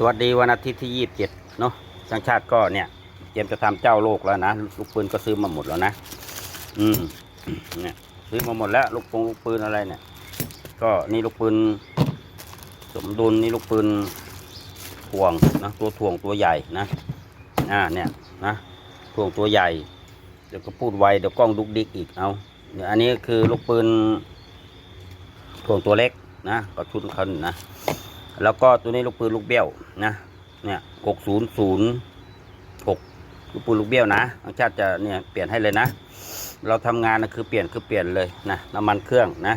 สวัสดีวันอาทิตย์ที่ยี่สิบเจ็ดเนาะช่างชาติก็เนี่ยเตรียมจะทำเจ้าโลกแล้วนะลูกปืนก็ซื้อมาหมดแล้วนะ อืมเนี่ยซื้อมาหมดแล้วลูกปงลูกปืนอะไรเนี่ย ก็นี่ลูกปืนสมดุลนี่ลูกปืนถ่วงนะตัวถ่วงตัวใหญ่นะอ่าเนี่ยนะถ่วงตัวใหญ่เดี๋ยวก็พูดไวเดี๋ยวกล้องดุกดิกอีกเอาเนี่ยอันนี้คือลูกปืนถ่วงตัวเล็กนะก็ชุดเขานี่นะ แล้วก็ตัวนี้ลูกปืนลูกเบี้ยวนะเนี่ยหกศูนย์ศูนย์หกลูกปืนลูกเบี้ยวนะทางชาติจะเนี่ยเปลี่ยนให้เลยนะ เราทำงานนะคือเปลี่ยนคือเปลี่ยนเลยนะน้ำมันเครื่องนะ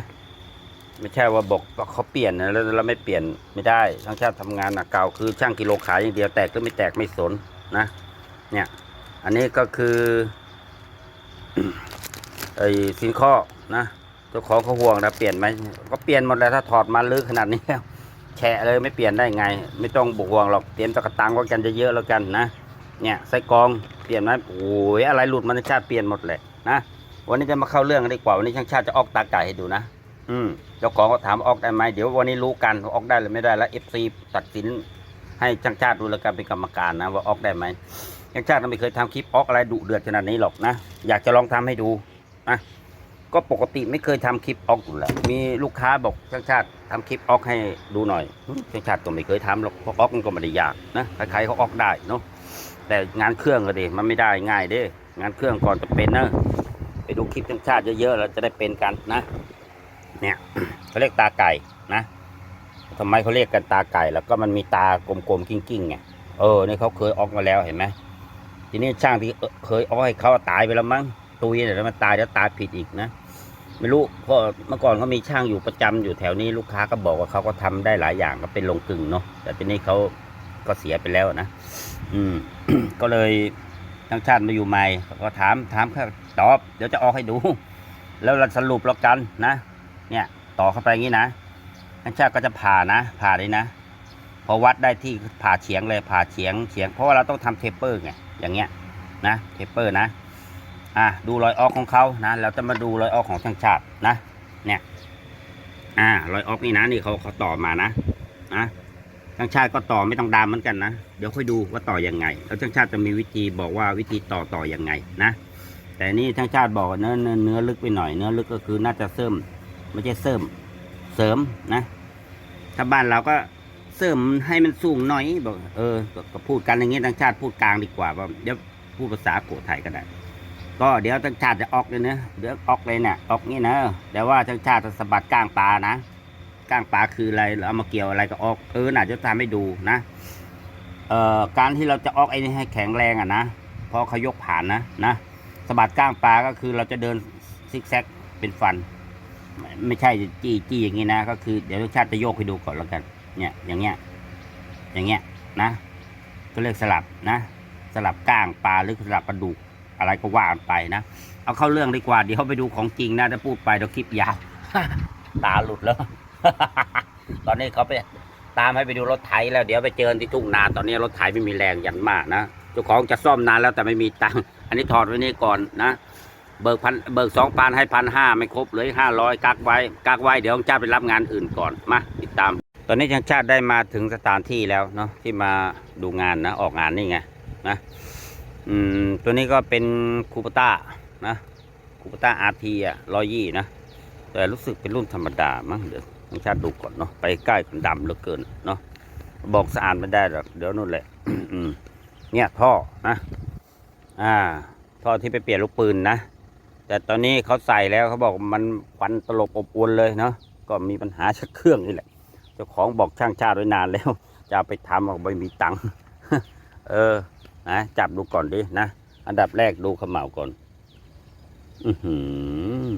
ไม่ใช่ว่าบอกว่าเขาเปลี่ยนนะแล้วเราไม่เปลี่ยนไม่ได้ทางชาติทำงานนะเก่าคือช่างกิโลขายอย่างเดียวแตกหรือไม่แตกไม่สนนะเนี่ยอันนี้ก็คือไอ้สินข้อนะเจ้าของเขาห่วงนะเปลี่ยนไหมก็เปลี่ยนหมดแล้วถ้าถอดมาลึกขนาดนี้แล้ว แฉะเลยไม่เปลี่ยนได้ไง ไม่ต้องบววงหรอกเตรียมตะกตังไว้กันเยอะๆแล้วกันนะเนี่ยไส้กองเปลี่ยนไหมโอ้ยอะไรหลุดมันชาติเปลี่ยนหมดเลยนะวันนี้จะมาเข้าเรื่องกันดีกว่าวันนี้ช่างชาติจะออกตาไก่ให้ดูนะอืมเจ้าของก็ถามออกได้ไหมเดี๋ยววันนี้รู้กันออกได้หรือไม่ได้แล้วเอฟซีตัดสินให้ช่างชาติดูแล้วกันเป็นกรรมการนะว่าออกได้ไหมช่างชาติไม่เคยทำคลิปออกอะไรดุเดือดขนาดนี้หรอกนะอยากจะลองทำให้ดูนะ ก็ปกติไม่เคยทำคลิปออกอยู่แล้วมีลูกค้าบอกช่างชาติทำคลิปออกให้ดูหน่อยช่างชาติก็ไม่เคยทำหรอกเพราะออกมันก็ไม่ได้ยากนะใครๆเขาออกได้เนาะแต่งานเครื่องก็ดีมันไม่ได้ง่ายเด้งานเครื่องก่อนจะเป็นนะไปดูคลิปช่างชาติเยอะๆแล้วจะได้เป็นกันนะ เนี่ยเขาเรียกตาไก่นะทำไมเขาเรียกกันตาไก่ แล้วก็มันมีตากลมๆกิ้งๆไงเออนี่เขาเคยออกมาแล้วเห็นไหมทีนี้ช่างที่เคยออกให้เขาตายไปแล้วมั้งตุยเนี่ยแล้วมันตายแล้วตายผิดอีกนะ ไม่รู้เพราะเมื่อก่อนเขามีช่างอยู่ประจำอยู่แถวนี้ลูกค้าก็บอกว่าเขาก็ทำได้หลายอย่างก็เป็นลงกึ่งเนาะแต่ทีนี้เขาก็เสียไปแล้วนะอืม ก็เลยทั้งชาติมาอยู่ใหม่เขาก็ถามถามแค่ตอบ เดี๋ยวจะออกให้ดู แล้วเราสรุปแล้วกันนะ เนี่ย ต่อเข้าไปงี้นะนักชาติก็จะผ่านะ ผ่าเลยนะพอวัดได้ที่ผ่าเฉียงเลยผ่าเฉียงเฉียง เพราะว่าเราต้องทำเทปเปอร์ไงอย่างเงี้ยนะเทปเปอร์นะ อะดูรอยออกของเขานะเราจะมาดูรอยออกของช่างชาตินะเนี่ยอ่ารอยออกนี่นะนี่เขาเขาต่อมานะนะช่างชาติก็ต่อไม่ต้องดามเหมือนกันนะเดี๋ยวค่อยดูว่าต่อยังไงแล้วช่างชาติจะมีวิธีบอกว่าวิธีต่อต่อยังไงนะ แต่นี่ช่างชาติบอกเนื้อเนื้อเนื้อลึกไปหน่อยเนื้อลึกก็คือน่าจะเสริมไม่ใช่เสริมเสริมนะถ้าบ้านเราก็เสริมให้มันสูงหน่อยบอกเออก็พูดกันอย่างงี้ทางชาติพูดกลางดีกว่าว่าเดี๋ยวพูดภาษาโกไทยก็ได้ ก็เดี๋ยวทางชาติจะออกเลยนะเดี๋ยวออกเลยเนี่ยออกนี่นะแต่ว่าทางชาติจะสะบัดก้างปลานะก้างปลาคืออะไรเราเอามาเกี่ยวอะไรก็ออกเออน่าจะทำให้ดูนะเอ่อการที่เราจะออกไอ้นี่ให้แข็งแรงอะนะพราะเขายกผ่านนะนะสะบัดก้างปลาก็คือเราจะเดินซิกแซกเป็นฟันไม่ไม่ใช่จี้จี้อย่างนี้นะ ก็คือเดี๋ยวรสชาติจะโยกให้ดูก่อนแล้วกัน เนี่ยอย่างเงี้ยอย่างเงี้ยนะ ก็เรียกสลับนะ สลับก้างปลาหรือสลับกระดูก อะไรก็ว่ากันไปนะ เอาเข้าเรื่องดีกว่า เดี๋ยวไปดูของจริงนะถ้าพูดไปเดี๋ยวคลิปยาว ตาหลุดแล้ว ตอนนี้เขาไปตามให้ไปดูรถไถแล้ว เดี๋ยวไปเจอที่ทุ่งนาตอนนี้รถไถไม่มีแรงยันมากนะเจ้าของจะซ่อมนานแล้วแต่ไม่มีตังค์อันนี้ถอดไว้นี่ก่อนนะเบิกพันเบิกสองพันให้พันห้าไม่ครบเหลยห้าร้อยกักไว้กักไว้เดี๋ยวจ้าไปรับงานอื่นก่อนมาติดตาม ตอนนี้ช่างชาติได้มาถึงสถานที่แล้วเนาะที่มาดูงานนะออกงานนี่ไงนะ อืมตัวนี้ก็เป็นคูปต้านะคูปต้าอาร์ทีอะร้อยยี่นะ แต่รู้สึกเป็นรุ่นธรรมดามั้งเดี๋ยวชางชาติดูก่อนเนาะไปใกล้กันดำเหลือเกินเนาะบอกสะอาดไม่ได้หรอกเดี๋ยวนู่นแหละเนี่ยท่อนะอ่าท่อที่ไปเปลี่ยนลูกปืนนะ แต่ตอนนี้เขาใส่แล้วเขาบอกมันควันตลบอบอวนเลยเนาะก็มีปัญหาชักเครื่องนี่แหละ เจ้าของบอกช่างชาติไว้นานแล้ว จะไปทำบอกไม่มีตังค์เออ นะจับดูก่อนดินะ อันดับแรกดูขมเหลาก่อน อือหือ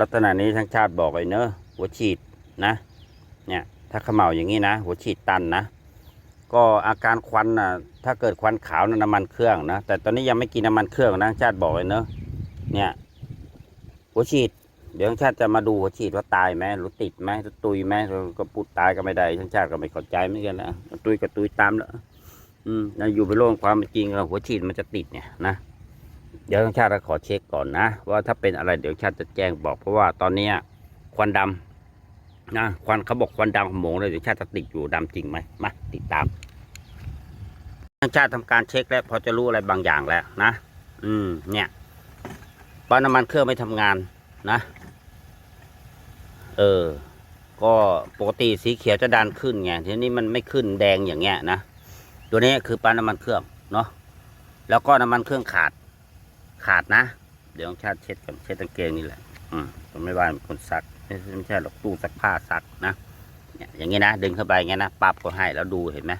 ลักษณะนี้ช่างชาติบอกไว้เนอะหัวฉีดนะ เนี่ย ถ้าขมเหลาอย่างนี้นะ หัวฉีดตันนะ ก็อาการควันน่ะถ้าเกิดควันขาวนะน้ำมันเครื่องนะ แต่ตอนนี้ยังไม่กินน้ำมันเครื่องนะชาติบอกเลยเนอะเนี่ย หัวฉีดเดี๋ยวชาติจะมาดูหัวฉีดว่าตายไหมหรือติดไหมรือตุยไหมก็พูดตายก็ไม่ได้ชาติก็ไม่เข้าใจเหมือนกันนะตุยก็ตุยตามแล้ว อืมนะอยู่ไปโลกความจริงหัวฉีดมันจะติดเนี่ยนะเดี๋ยวทางชาติจะขอเช็คก่อนนะ ว่าถ้าเป็นอะไรเดี๋ยวชาติจะแจ้งบอก เพราะว่าตอนนี้ควันดนะควันเขาบอกควันดำขโมงเลยเดี๋ยวชาติจะติดอยู่ดำจริงไหมมาติดตามทางชาติทำการเช็คแล้ว พอจะรู้อะไรบางอย่างแล้วนะอืม เนี่ยปั๊มน้ำมันเครื่องไม่ทำงานนะ เออ ก็ปกติสีเขียวจะดันขึ้นไงทีนี้มันไม่ขึ้นแดงอย่างเงี้ยนะ ตัวนี้คือปั๊มน้ำมันเครื่องเนาะแล้วก็น้ำมันเครื่องขาด ขาดนะ เดี๋ยวต้องชาติเช็ดก่อนเช็ดตะเกียงนี่แหละ อืมผมไม่ว่าเป็นคนซักไม่ใช่หรอกตู้ซักผ้าซักนะเนี่ยอย่างนี้นะดึงเข้าไปอย่างนี้นะปั๊บก็ให้แล้วดูเห็นไหม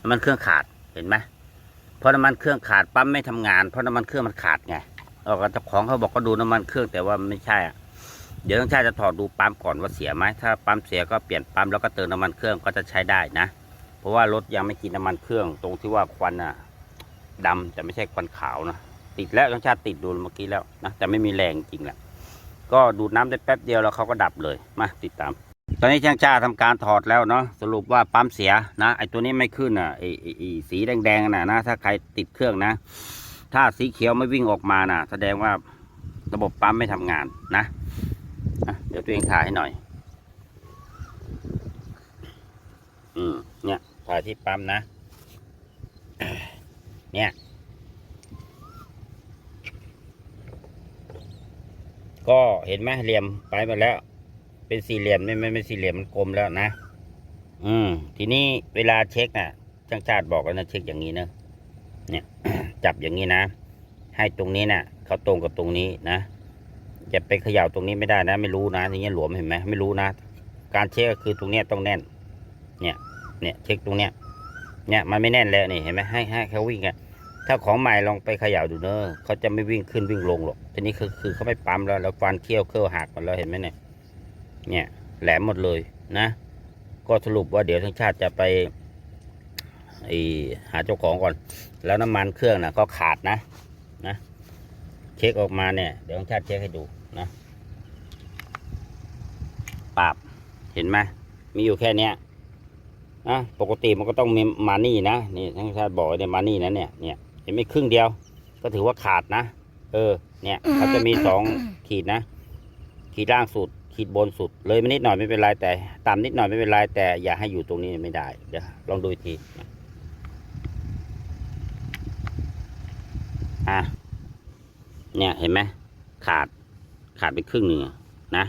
น้ำมันเครื่องขาดเห็นไหมเพราะน้ำมันเครื่องขาดปั๊มไม่ทำงานเพราะน้ำมันเครื่องมันขาดไงเราก็เจ้าของเขาบอกก็ดูน้ำมันเครื่องแต่ว่าไม่ใช่อะเดี๋ยวต้องชาติจะถอดดูปั๊มก่อนว่าเสียไหมถ้าปั๊มเสียก็เปลี่ยนปั๊มแล้วก็เติมน้ำมันเครื่องก็จะใช้ได้นะ เพราะว่ารถยังไม่กินน้ำมันเครื่อง ตรงที่ว่าควันอะดำแต่ไม่ใช่ควันขาวนะติดแล้วต้องชาติติดดูเมื่อกี้แล้วนะแต่ไม่มีแรงจริงแหละก็ดูดน้ำได้แป๊บเดียวแล้วเขาก็ดับเลยมาติดตาม ตอนนี้ช่างจ้าทำการถอดแล้วเนาะสรุปว่าปั๊มเสียนะไอตัวนี้ไม่ขึ้นอะไอไอ้ไอสีแดงๆน่ะนะถ้าใครติดเครื่องนะ ถ้าสีเขียวไม่วิ่งออกมาน่ะ แสดงว่าระบบปั๊มไม่ทำงานนะเดี๋ยวตัวเองถ่ายให้หน่อย อืมเนี่ย ถ่ายที่ปั๊มนะ เนี่ย ก็เห็นไหมเหลี่ยมไปหมดแล้ว เป็นสี่เหลี่ยมไม่ไม่ไม่สี่เหลี่ยมมันกลมแล้วนะ อืม ทีนี้เวลาเช็คน่ะ ช่างชาติบอกแล้วนะเช็คอย่างนี้นะ เนี่ย จับอย่างนี้นะ ให้ตรงนี้น่ะเขาตรงกับตรงนี้นะจะไปเขย่าตรงนี้ไม่ได้นะ ไม่รู้นะอย่างเงี้ยหลวมเห็นไหมไม่รู้นะ การเช็คก็คือตรงเนี้ยต้องแน่น เนี่ย เนี่ยเช็คตรงเนี้ยเนี่ยมันไม่แน่นแล้วนี่เห็นไหมให้ให้เขาวิ่งกันถ้าของใหม่ลองไปเขย่าดูเนอะเขาจะไม่วิ่งขึ้นวิ่งลงหรอกทีนี้คือคือเขาไม่ปั๊มแล้วแล้วฟันเคี้ยวเครื่อหักหมดแล้วเห็นไหมเนี่ยเนี่ยแหลมหมดเลยนะ ก็สรุปว่าเดี๋ยวทั้งชาติจะไปหาเจ้าของก่อน แล้วน้ำมันเครื่องนะก็ขาดนะนะเช็คออกมาเนี่ยเดี๋ยวทั้งชาติเช็คให้ดูนะปราบเห็นไหมมีอยู่แค่เนี้ย นะปกติมันก็ต้องมีมานี่นะนี่ทั้งชาติบอกว่าเนี่ยมานี่นะเนี่ยเนี่ยเห็นไหมครึ่งเดียว ก็ถือว่าขาดนะ เออ เนี่ยเขาจะมีสองขีดนะ ขีดล่างสุด ขีดบนสุด เลยมานิดหน่อยไม่เป็นไรแต่ต่ำนิดหน่อยไม่เป็นไรแต่อย่าให้อยู่ตรงนี้ไม่ได้เดี๋ยวลองดูอีกทีอะเนี่ยเห็นไหมขาดขาดไปครึ่งหนึ่งอะนะ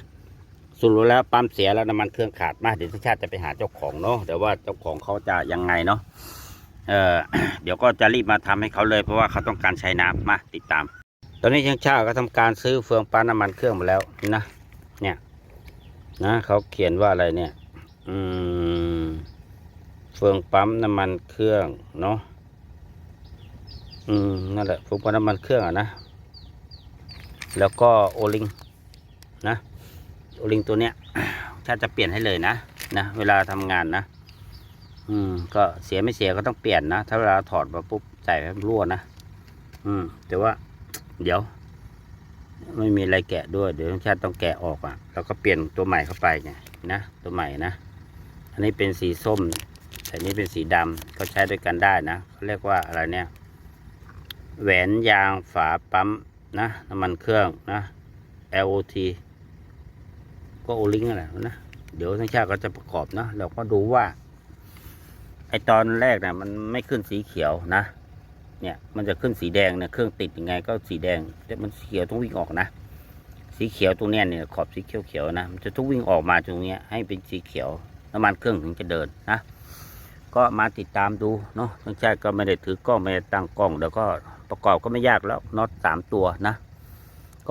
สรุปแล้วปั๊มเสียแล้วน้ำมันเครื่องขาดมาเดี๋ยวชาติจะไปหาเจ้าของเนาะเดี๋ยวว่าเจ้าของเขาจะยังไงเนาะเออเดี๋ยวก็จะรีบมาทำให้เขาเลยเพราะว่าเขาต้องการใช้น้ำมาติดตาม ตอนนี้ช่างชาติก็ทำการซื้อเฟืองปั๊มน้ำมันเครื่องมาแล้วนะเนี่ยนะเขาเขียนว่าอะไรเนี่ย อืมเฟืองปั๊มน้ำมันเครื่องเนาะอืมนั่นแหละเฟืองปั๊มน้ำมันเครื่องอะนะแล้วก็โอลิงนะ โอลิงตัวเนี้ยถ้าจะเปลี่ยนให้เลยนะนะเวลาทำงานนะ อืม ก็เสียไม่เสียก็ต้องเปลี่ยนนะถ้าเวลาถอดมาปุ๊บใส่ให้มันรั่วนะอืม แต่ว่า เดี๋ยว ไม่มีอะไรแกะด้วยเดี๋ยวชาติต้องแกะออกอะแล้วก็เปลี่ยนตัวใหม่เข้าไปไงนะตัวใหม่นะอันนี้เป็นสีส้มแต่นี้เป็นสีดำก็ใช้ด้วยกันได้นะเขาเรียกว่าอะไรเนี่ย แหวนยางฝาปั๊มนะน้ำมันเครื่องนะ LOT ก็โอลิงอะไรนะเดี๋ยวทั้งชาติก็จะประกอบนะเราก็ดูว่าไอตอนแรกนี่ยมันไม่ขึ้นสีเขียวนะ เนี่ยมันจะขึ้นสีแดงเนี่ยเครื่องติดยังไงก็สีแดงแต่มันเขียวต้องวิ่งออกนะ สีเขียวตรงเนี้ยเนี่ยขอบสีเขียวเขียวๆนะมันจะต้องวิ่งออกมาตรงเนี้ยให้เป็นสีเขียวน้ำมันเครื่องถึงจะเดินนะ ก็มาติดตามดูเนาะทั้งชาติก็ไม่ได้ถือกล้องไม่ได้ตั้งกล้องเดี๋ยวก็ประกอบก็ไม่ยากแล้วน็อตสามตัวนะ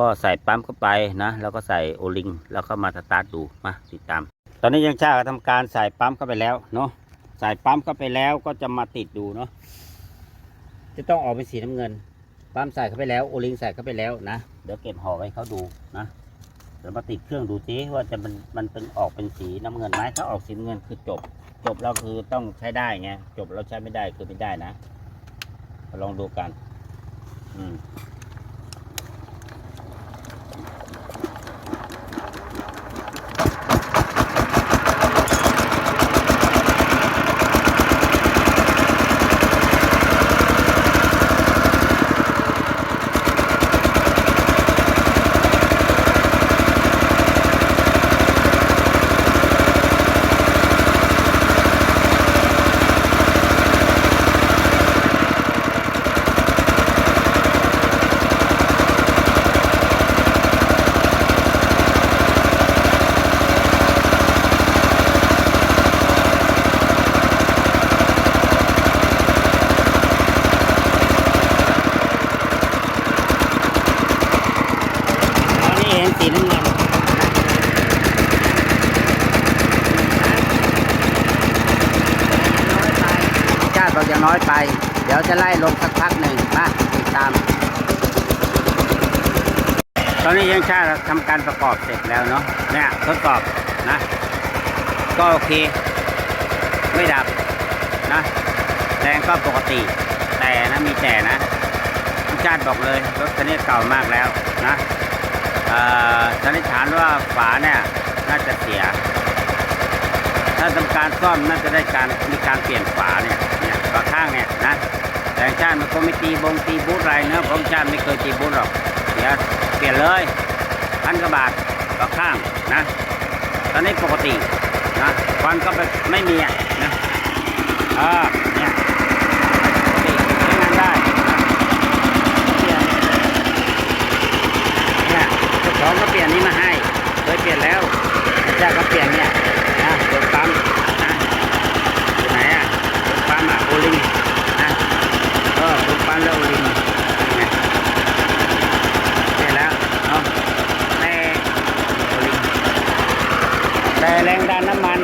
ก็ใส่ปั๊มเข้าไปนะ แล้วก็ใส่โอลิง แล้วก็มาสตาร์ทดูมาติดตาม ตอนนี้ยังชาติก็ทำการใส่ปั๊มเข้าไปแล้วเนาะใส่ปั๊มเข้าไปแล้วก็จะมาติดดูเนาะจะต้องออกเป็นสีน้ำเงิน ปั๊มใส่เข้าไปแล้วโอลิงใส่เข้าไปแล้วนะเดี๋ยวเก็บห่อไว้เขาดูนะเดี๋ยวมาติดเครื่องดูซิว่าจะมันมันเป็นออกเป็นสีน้ำเงินไหมถ้าออกสีน้ำเงินคือจบ จบแล้วคือต้องใช้ได้ไงจบแล้วใช้ไม่ได้คือไม่ได้นะลองดูกัน อืม ยังน้อยไป เดี๋ยวจะไล่ลงสักพักหนึ่งมาติดตาม ตอนนี้ยังชาทำการประกอบเสร็จแล้วเนาะเนี่ยทดสอบนะ ก็โอเค ไม่ดับนะแรงก็ปกติ แต่นะมีแต่นะทุกชาติบอกเลยรถคันนี้เก่ามากแล้วนะเอ่อสันนิษฐานว่าฝาเนี่ยน่าจะเสีย ถ้าทำการซ่อมน่าจะได้การมีการเปลี่ยนฝาเนี่ย ปากข้างเนี่ยนะแต่ชาติมันก็ไม่ตีบงตีบูธอะไรเนอะผมชาติไม่เคยตีบูธหรอกเดี๋ยวเปลี่ยนเลยพันกระบาดปาข้างนะ ตอนนี้ปกตินะควันก็ไม่มีอะนะอ่าเนี่ยปกติใช้งานได้นะเปลี่ยนเนี่ยเจ้าของก็เปลี่ยนนี้มาให้เคยเปลี่ยนแล้วเจ้าก็เปลี่ยนเนี่ยนะรถปั๊มนะอยู่ไหนอะรถปั๊มอะโอลิงนะเออรถปั๊มแล้วโอลิงนี่ไงเปลี่ยนแล้วเนาะแต่โอลิง แต่แรงดันน้ำมัน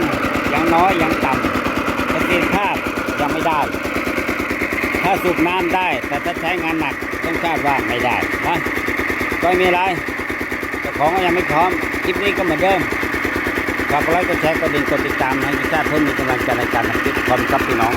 ยังน้อยยังต่ำประสิทธิภาพยังไม่ได้ ถ้าสูบน้ำได้ แต่ถ้าใช้งานหนักต้องคาดว่าไม่ได้นะก็ไม่มีอะไรเจ้าของก็ยังไม่พร้อมคลิปนี้ก็เหมือนเดิมฝากกดไลค์กดแชร์กดดิ่งกดติดตามให้ชานเพิ่มมีกำลังใจในการทำคลิปความกับพี่น้อง